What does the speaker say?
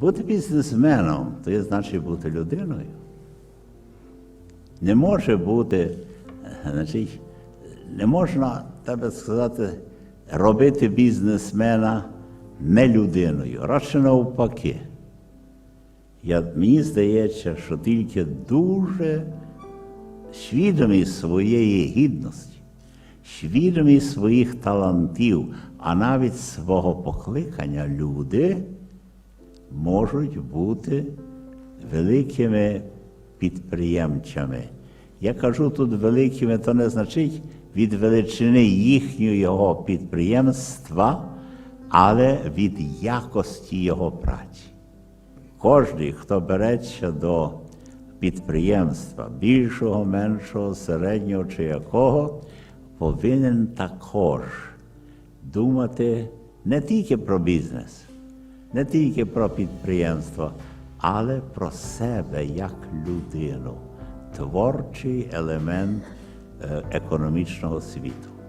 Бути бізнесменом то є значить бути людиною. Не може бути, значить, не можна так би сказати, робити бізнесмена не людиною, радше навпаки. Я, мені здається, що тільки дуже свідомі своєї гідності, свідомі своїх талантів, а навіть свого покликання люди можуть бути великими підприємцями. Я кажу тут великими, то не значить від величини їхнього підприємства, але від якості його праці. Кожний, хто береться до підприємства, більшого, меншого, середнього чи якого, повинен також думати не тільки про бізнес, не тільки про підприємство, але про себе як людину, творчий елемент е, економічного світу.